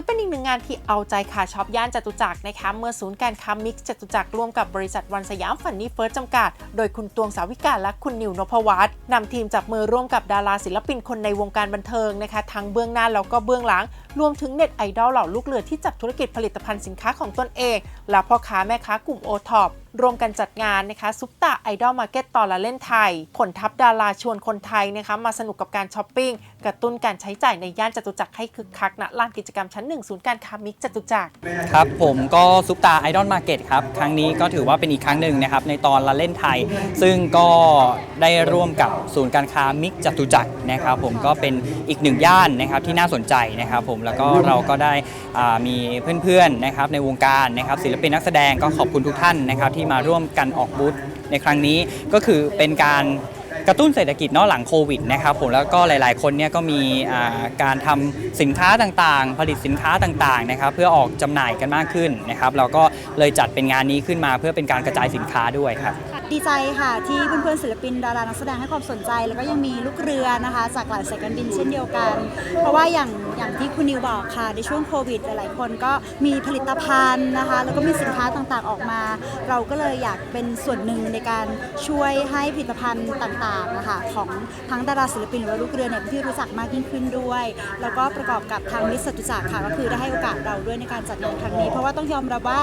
อเป็นอีกหนึ่งงานที่เอาใจขาช็อปย่านจตุจักรนะคะ เมื่อศูนย์การค้ามิกซ์จตุจักรร่วมกับบริษัทวันสยามฟันนี่เฟิร์สจำกัด โดยคุณตวงสาวิกาและคุณนิวนพวัฒน์นำทีมจับมือร่วมกับดาราศิลปินคนในวงการบันเทิงนะคะ ทั้งเบื้องหน้าแล้วก็เบื้องหลัง รวมถึงเน็ตไอดอลเหล่าลูกเรือที่จับธุรกิจผลิตภัณฑ์สินค้าของตนเอง และพ่อค้าแม่ค้ากลุ่มโอท็อปรวมกันจัดงานนะคะซุปตาไอดอลมาร์เก็ตต่อละเล่นไทย ผลทัพดาราชวนคนไทยนะคะมาสนุกกับการช้อปปิ้ง กระตุ้นการใช้จ่ายในย่านจตุจักรให้คึกคักณลานกิจกรรมชั้นหนึ่งศูนย์การค้ามิกจตุจักรครับผมก็ซุปตาไอดอลมาร์เก็ตครับ ครั้งนี้ก็ถือว่าเป็นอีกครั้งหนึ่งนะครับในตอนละเล่นไทย ซึ่งก็ได้ร่วมกับศูนย์การค้ามิกจตุจักรนะครับผมก็เป็นอีกหนึ่งย่านนะครับที่น่าสนใจนะครับผมแล้วก็เราก็ได้มีเพื่อนๆนะครับในวงการนะครับศิลปินนักแสดงก็ขอบคุณทุกท่านนะครับที่มาร่วมกันออกบูธในครั้งนี้ก็คือเป็นการกระตุ้นเศรษฐกิจเนาะหลังโควิดนะครับผมแล้วก็หลาย ๆ คนเนี่ยก็มีการทำสินค้าต่างๆ ผลิตสินค้าต่างๆนะครับเพื่อออกจำหน่ายกันมากขึ้นนะครับเราก็เลยจัดเป็นงานนี้ขึ้นมาเพื่อเป็นการกระจายสินค้าด้วยครับดีใจค่ะที่เพื่อนๆศิลปินดารานักแสดงให้ความสนใจ แล้วก็ยังมีลูกเรือนะคะ จากหลายสายการบินเช่นเดียวกัน เพราะว่าอย่าง อย่างที่คุณนิวบอกค่ะ ในช่วงโควิดหลายๆคนก็มีผลิตภัณฑ์นะคะ แล้วก็มีสินค้าต่างๆออกมา เราก็เลยอยากเป็นส่วนหนึ่งในการช่วยให้ผลิตภัณฑ์ต่างๆนะคะของทั้งดาราศิลปินหรือว่าลูกเรือเนี่ยที่รู้จักมากยิ่งขึ้นด้วย แล้วก็ประกอบกับทางมิสจตุจักรค่ะก็คือได้ให้โอกาสเราด้วยในการจัดงานครั้งนี้ เพราะว่าต้องยอมรับว่า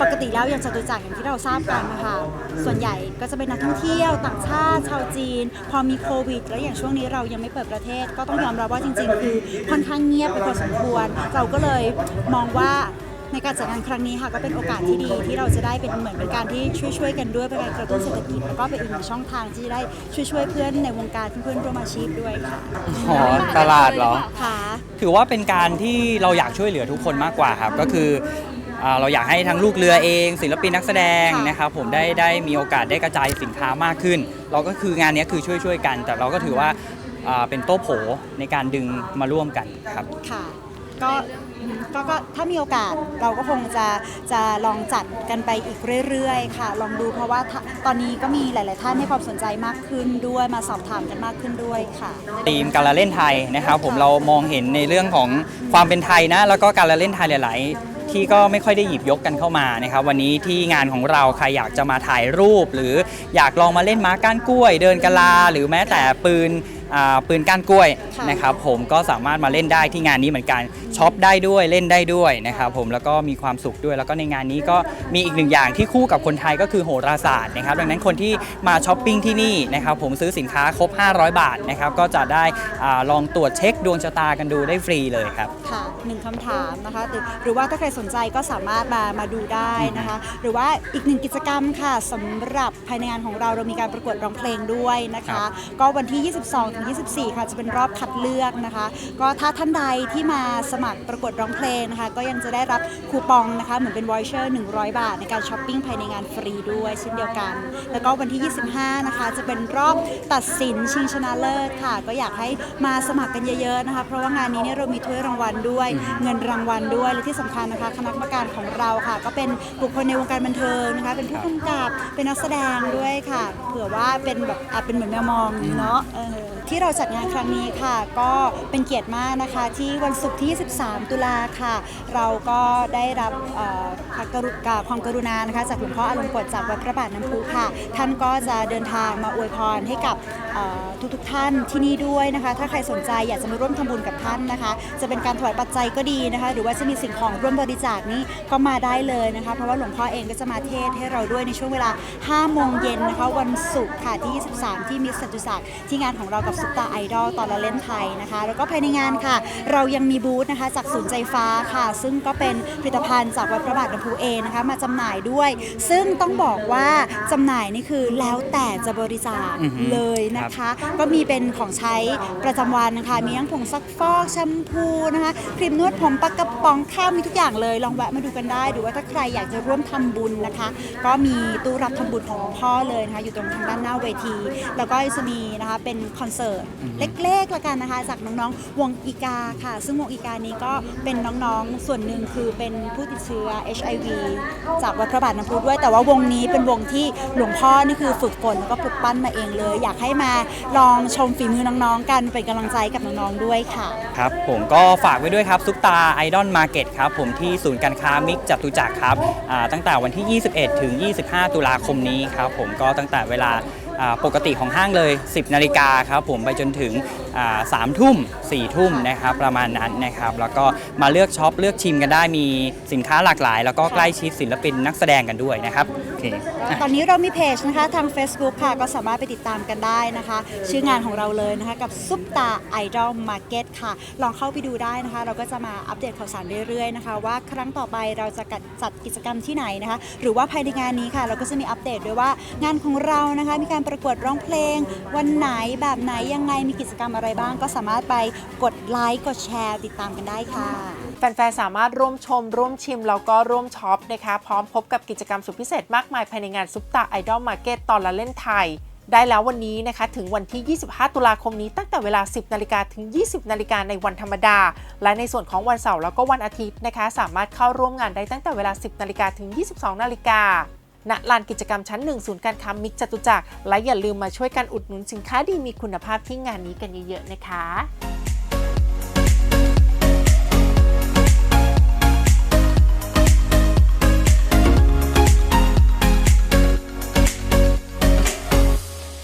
ปกติแล้วอย่างจตุจักรอย่างที่เราทราบกันนะคะส่วนใหญ่ก็จะเป็นนักท่องเที่ยวต่างชาติชาวจีน พอมีโควิด แล้วอย่างช่วงนี้เรายังไม่เปิดประเทศ ก็ต้องยอมรับว่าจริง ๆ คือค่อนข้างเงียบไปพอสมควร เราก็เลยมองว่าในการจัดงานครั้งนี้ค่ะก็เป็นโอกาสที่ดีที่เราจะได้เป็นเหมือนเป็นการที่ช่วยๆกันด้วยเป็นการกระตุ้นเศรษฐกิจแล้วก็เป็นอีกหนึ่งช่องทางที่จะได้ช่วยๆเพื่อนในวงการเพื่อนๆร่วมอาชีพด้วยค่ะอ๋อตลาดเหรอค่ะถือว่าเป็นการที่เราอยากช่วยเหลือทุกคนมากกว่าครับก็คืออ่าเราอยากให้ทั้งลูกเรือเอง ศิลปินนักแสดงค่ะนะครับผมได้ได้มีโอกาสได้กระจายสินค้ามากขึ้น เราก็คืองานนี้คือช่วยช่วยๆกัน แต่เราก็ถือว่า อ่าเป็นโต๊ะโผในการดึงมาร่วมกันครับ ค่ะก็อืมก็ก็ถ้ามีโอกาสเราก็คงจะจะลองจัดกันไปอีกเรื่อยๆ ค่ะ ลองดูเพราะว่าถ้าตอนนี้ก็มีหลาย ๆ ท่านให้ความสนใจมากขึ้นด้วยมาสอบถามกันมากขึ้นด้วยค่ะ ทีมการละเล่นไทยนะครับผมเรามองเห็นในเรื่องของความเป็นไทยนะ แล้วก็การละเล่นไทยหลาย ๆ ที่ก็ไม่ค่อยได้หยิบยกกันเข้ามานะครับ วันนี้ที่งานของเราใครอยากจะมาถ่ายรูป หรืออยากลองมาเล่นม้าก้านกล้วย เดินกะลา หรือแม้แต่ปืน อ่าปืนก้านกล้วยค่ะ นะครับผมก็สามารถมาเล่นได้ที่งานนี้เหมือนกันช็อปได้ด้วยเล่นได้ด้วยนะครับผมแล้วก็มีความสุขด้วย แล้วก็ในงานนี้ก็มีอีกหนึ่งอย่างที่คู่กับคนไทยก็คือโหราศาสตร์นะครับดังนั้นคนที่มาช้อปปิ้งที่นี่นะครับผมซื้อสินค้าครบ 500 บาทนะครับก็จะได้อาลองตรวจเช็คดวงชะตากันดูได้ฟรีเลยครับ ค่ะหนึ่งคำถามนะคะหรือหรือว่าถ้าใครสนใจก็สามารถมามาดูได้นะคะ หรือว่าอีกหนึ่งกิจกรรมค่ะสำหรับภายในงานของเราเรามีการประกวดร้องเพลงด้วยนะครัคะ บก็วันที่ 22ถึง 24 ค่ะ จะเป็นรอบคัดเลือกนะคะ ก็ถ้าท่านใดที่มาสมัครประกวดร้องเพลงนะคะ ก็ยังจะได้รับคูปองนะคะ เหมือนเป็นวอยเชอร์ 100 บาท ในการช้อปปิ้งภายในงานฟรีด้วยเช่นเดียวกัน แล้วก็วันที่ 25 นะคะ จะเป็นรอบตัดสินชิงชนะเลิศค่ะ ก็อยากให้มาสมัครกันเยอะๆนะคะ เพราะว่างานนี้เนี่ยเรามีถ้วยรางวัลด้วย เงินรางวัลด้วย และที่สำคัญนะคะคณะกรรมการของเราค่ะ ก็เป็นบุคคลในวงการบันเทิงนะคะ เป็นผู้กำกับ เป็นนักแสดงด้วยค่ะ เผื่อว่าเป็นแบบอะเป็นเหมือนแมวมองเนาะเออที่เราจัดงานครั้งนี้ค่ะ ก็เป็นเกียรติมากนะคะ ที่วันศุกร์ที่23ตุลาค่ะ เราก็ได้รับเอ่อพระกรุณาความกรุณานะคะ จากหลวงพ่ออารมณ์กฎจากวัดพระบาทน้ำพุค่ะ ท่านก็จะเดินทางมาอวยพรให้กับทุกๆท่านที่นี่ด้วยนะคะ ถ้าใครสนใจอยากจะมาร่วมทำบุญกับท่านนะคะ จะเป็นการถวายปัจจัยก็ดีนะคะ หรือว่าจะมีสิ่งของร่วมบริจาคนี้ก็มาได้เลยนะคะ เพราะว่าหลวงพ่อเองก็จะมาเทศให้เราด้วยในช่วงเวลา 5 โมงเย็นนะคะ วันศุกร์ค่ะที่ 23 ที่มิสสัจจุศาสตร์ที่งานของเรากับซุปตาไอดอลตอนละเล่นไทยนะคะ แล้วก็ภายในงานค่ะ เรายังมีบูธนะคะ จากศูนย์ใจฟ้าค่ะ ซึ่งก็เป็นผลิตภัณฑ์จากวัดพระบาทน้ำพุเองนะคะ มาจำหน่ายด้วย ซึ่งต้องบอกว่าจำหน่ายนี่คือแล้วแต่จะบริจาคอือหือเลยนะคะ ก็มีเป็นของใช้ประจำวันนะคะ มีทั้งผงซักฟอกแชมพูนะคะครีมนวดผมปากกระป๋องข้าวมีทุกอย่างเลยลองแวะมาดูกันได้หรือว่าถ้าใครอยากจะร่วมทำบุญนะคะ ก็มีตู้รับทำบุญของหลวงพ่อเลยนะคะอยู่ตรงทางด้านหน้าเวที แล้วก็จะมีนะคะเป็นคอนเสิร์ตกิดอือฮึเล็กๆละกันนะคะ จากน้องๆ วงอีกาค่ะ ซึ่งวงอีกานี้ก็เป็นน้องๆ ส่วนหนึ่งคือเป็นผู้ติดเชื้อ HIV จากวัดพระบาทน้ำพุด้วย แต่ว่าวงนี้เป็นวงที่หลวงพ่อนี่คือฝึกฝนแล้วก็ปลุกปั้นมาเองเลย อยากให้มาลองชมฝีมือน้องๆ กันเป็นกำลังใจกับน้องๆ ด้วยค่ะ ครับผมก็ฝากไว้ด้วยครับซุปตาไอดอลมาร์เก็ตครับผมที่ศูนย์การค้ามิกจตุจักรครับอ่าตั้งแต่วันที่ 21 ถึง 25 ตุลาคมนี้ครับผมก็ตั้งแต่เวลาอ่า ปกติของห้างเลย 10 นาฬิกาครับผมไปจนถึง อ่า3ทุ่ม4ทุ่มนะครับประมาณนั้นนะครับ แล้วก็มาเลือกช็อปเลือกชิมกันได้มีสินค้าหลากหลาย แล้วก็ใกล้ชิดศิลปินนักแสดงกันด้วยนะครับโอเคตอนนี้เรามีเพจนะคะทาง Facebook ค่ะก็สามารถไปติดตามกันได้นะคะ ชื่องานของเราเลยนะคะกับซุปตาไอดอลมาร์เก็ตค่ะ ลองเข้าไปดูได้นะคะ เราก็จะมาอัปเดตข่าวสารเรื่อยๆนะคะ ว่าครั้งต่อไปเราจะจัดกิจกรรมที่ไหนนะคะ หรือว่าภายในงานนี้ค่ะ เราก็จะมีอัปเดตด้วยว่างานของเรานะคะ มีการประกวดร้องเพลง วันไหนแบบไหนยังไงมีกิจกรรมอะไรบ้าง ก็สามารถไปกดไลค์กดแชร์ ติดตามกันได้ค่ะ แฟนๆ สามารถร่วมชม ร่วมชิม แล้วก็ร่วมช็อปนะคะ พร้อมพบกับกิจกรรมสุดพิเศษมากมายภายในงานซุปตาไอดอลมาร์เก็ตตอนละเล่นไทยได้แล้ววันนี้นะคะ ถึงวันที่ 25 ตุลาคมนี้ตั้งแต่เวลา 10 นาฬิกาถึง 20 นาฬิกาในวันธรรมดา และในส่วนของวันเสาร์แล้วก็วันอาทิตย์นะคะ สามารถเข้าร่วมงานได้ตั้งแต่เวลา 10 นาฬิกาถึง 22 นาฬิกา ณลานกิจกรรมชั้น 1 ศูนย์การค้ามิกจตุจักรและอย่าลืมมาช่วยกันอุดหนุนสินค้าดีมีคุณภาพที่งานนี้กันเยอะๆนะคะ